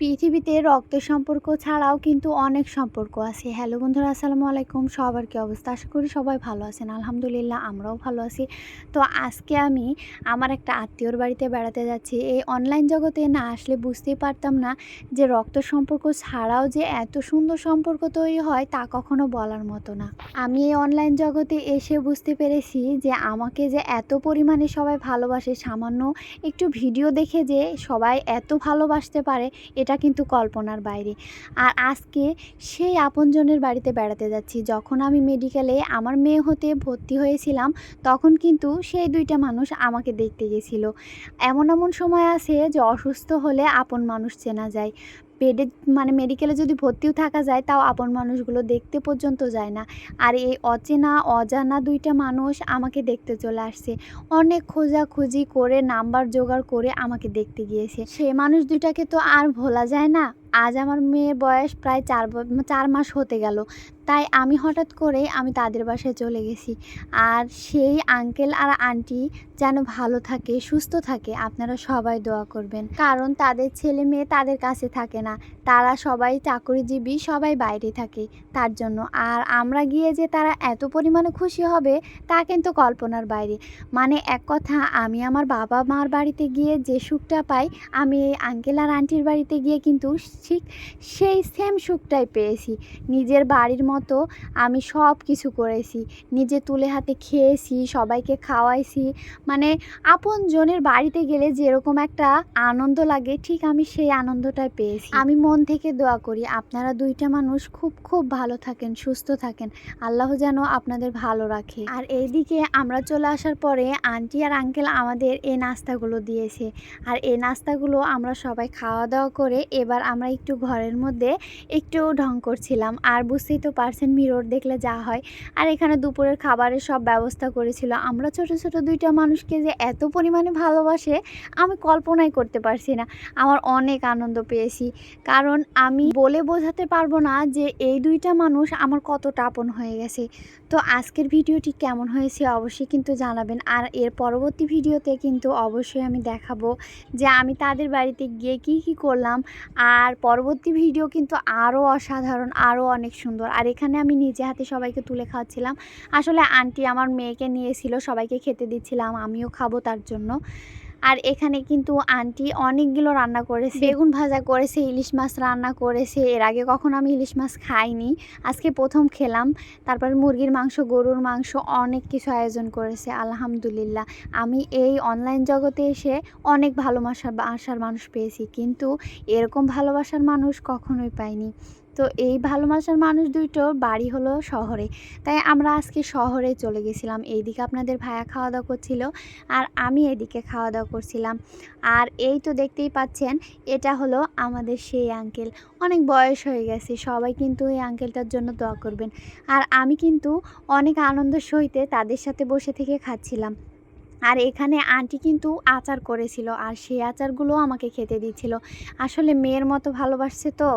পৃথিবীতে রক্তের সম্পর্ক ছাড়াও কিন্তু অনেক সম্পর্ক আছে। হ্যালো বন্ধুরা, আসসালামু আলাইকুম। সবার কী অবস্থা? আশা করি সবাই ভালো আছেন। আলহামদুলিল্লাহ, আমরাও ভালো আছি। তো আজকে আমি আমার একটা আত্মীয়র বাড়িতে বেড়াতে যাচ্ছি। এই অনলাইন জগতে না আসলে বুঝতেই পারতাম না যে রক্ত সম্পর্ক ছাড়াও যে এত সুন্দর সম্পর্ক তৈরি হয় তা কখনো বলার মতো না। আমি এই অনলাইন জগতে এসে বুঝতে পেরেছি যে আমাকে যে এত পরিমাণে সবাই ভালোবাসে, সামান্য একটু ভিডিও দেখে যে সবাই এত ভালোবাসতে পারে এটা কিন্তু কল্পনার বাইরে। আর আজকে সেই আপনজনের বাড়িতে বেড়াতে যাচ্ছি। যখন আমি মেডিকেলে আমার মেয়ে হতে ভর্তি হয়েছিলাম, তখন কিন্তু সেই দুইটা মানুষ আমাকে দেখতে গেছিল। এমন এমন সময় আছে যে অসুস্থ হলে আপন মানুষ চেনা যায়। বেডে মানে মেডিকেলে যদি ভর্তিও থাকা যায়, তাও আপন মানুষগুলো দেখতে পর্যন্ত যায় না। আর এই অচেনা, অজানা দুইটা মানুষ আমাকে দেখতে চলে আসছে। অনেক খোঁজাখুঁজি করে, নাম্বার জোগাড় করে আমাকে দেখতে গিয়েছে। সে মানুষ দুইটাকে তো আর ভোলা যায় না। আজ আমার মেয়ের বয়স প্রায় চার চার মাস হতে গেল। তাই আমি হঠাৎ করে আমি তাদের বাসায় চলে গেছি। আর সেই আঙ্কেল আর আন্টি যেন ভালো থাকে, সুস্থ থাকে, আপনারা সবাই দোয়া করবেন। কারণ তাদের ছেলে মেয়ে তাদের কাছে থাকে না। তারা সবাই চাকরিজীবী, সবাই বাইরে থাকে তার জন্য। আর আমরা গিয়ে যে তারা এত পরিমাণে খুশি হবে, তা কিন্তু কল্পনার বাইরে। মানে এক কথা, আমি আমার বাবা মার বাড়িতে গিয়ে যে সুখটা পাই, আমি এই আঙ্কেল আর আন্টির বাড়িতে গিয়ে কিন্তু ঠিক সেই সেম সুখটাই পেয়েছি। নিজের বাড়ির মতো আমি সব কিছু করেছি। নিজে তুলে হাতে খেয়েছি, সবাইকে খাওয়াইছি। মানে আপন জনের বাড়িতে গেলে যেরকম একটা আনন্দ লাগে, ঠিক আমি সেই আনন্দটাই পেয়েছি। আমি মন থেকে দোয়া করি, আপনারা দুইটা মানুষ খুব খুব ভালো থাকেন, সুস্থ থাকেন। আল্লাহ যেন আপনাদের ভালো রাখে। আর এইদিকে আমরা চলে আসার পরে আন্টি আর আঙ্কেল আমাদের এই নাস্তাগুলো দিয়েছে। আর এই নাস্তাগুলো আমরা সবাই খাওয়া দাওয়া করে এবার আমরা একটু ঘরের মধ্যে একটু ঢং করছিলাম। আর বুঝতেই তো পারছেন মিরর দেখলে যা হয়। আর এখানে দুপুরের খাবারের সব ব্যবস্থা করেছিল। আমরা ছোট ছোট দুইটা মানুষকে যে এত পরিমাণে ভালোবাসে, আমি কল্পনাই করতে পারছি না। আমার অনেক আনন্দ পেয়েছি। কারণ আমি বলে বোঝাতে পারব না যে এই দুইটা মানুষ আমার কতটা আপন হয়ে গেছে। তো আজকের ভিডিওটি কেমন হয়েছে অবশ্যই কিন্তু জানাবেন। আর এর পরবর্তী ভিডিওতে কিন্তু অবশ্যই আমি দেখাবো যে আমি তাদের বাড়িতে গিয়ে কি কি করলাম। আর পরবর্তী ভিডিও কিন্তু আরও অসাধারণ আরও অনেক সুন্দর। আর এখানে আমি নিজে হাতে সবাইকে তুলে খাওয়াচ্ছিলাম। আসলে আন্টি আমার মেয়েকে নিয়েছিল সবাইকে খেতে দিচ্ছিলাম, আমিও খাব তার জন্য। আর এখানে কিন্তু আন্টি অনেকগুলো রান্না করেছে। বেগুন ভাজা করেছে ইলিশ মাছ রান্না করেছে। এর আগে কখনো আমি ইলিশ মাছ খাইনি। আজকে প্রথম খেলাম। তারপর মুরগির মাংস গরুর মাংস অনেক কিছু আয়োজন করেছে আলহামদুলিল্লাহ। আমি এই অনলাইন জগতে এসে অনেক ভালোবাসার আসার মানুষ পেয়েছি। কিন্তু এরকম ভালোবাসার মানুষ কখনোই পাইনি। তো এই ভালোবাসার মানুষ দুটো বাড়ি হলো শহরে। তাই আমরা আজকে শহরে চলে গেছিলাম। এইদিকে আপনাদের ভাইয়া খাওয়া দাওয়া করছিল আর আমি এদিকে খাওয়া দাওয়া করছিলাম। আর এই তো দেখতেই পাচ্ছেন, এটা হলো আমাদের সেই আঙ্কেল অনেক বয়স হয়ে গেছে, সবাই কিন্তু এই আঙ্কেলটার জন্য দোয়া করবেন। আর আমি কিন্তু অনেক আনন্দ সহিতে তাদের সাথে বসে থেকে খাচ্ছিলাম। আর এখানে আন্টি কিন্তু আচার করেছিল আর সেই আচারগুলো আমাকে খেতে দিচ্ছিল। আসলে মেয়ের মতো ভালোবাসছে তো?